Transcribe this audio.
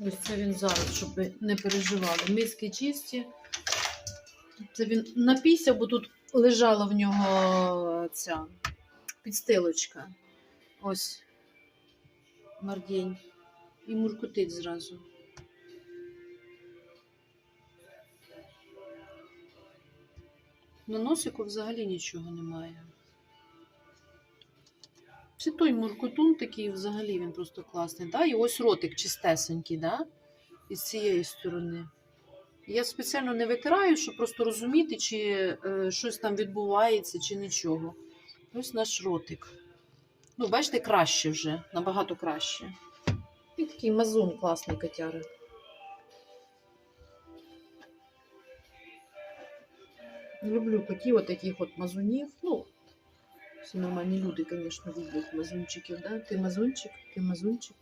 Ось це він зараз, щоб не переживали. Миски чисті. Це він напісяв, бо тут лежала в нього ця підстилочка. Ось мардень. І муркотить зразу. На носику взагалі нічого немає. Це той муркотун такий, взагалі він просто класний. Да? І ось ротик чистесенький, да? із цієї сторони. Я спеціально не витираю, щоб просто розуміти, чи е, щось там відбувається, чи нічого. Ось наш ротик. Ну, бачите, краще вже, набагато краще. І такий мазун класний котяри. Люблю котів, от таких от мазунів. Ну, всі нормальні люди, звісно, люблять мазунчиків, да? Ти мазунчик, ти мазунчик.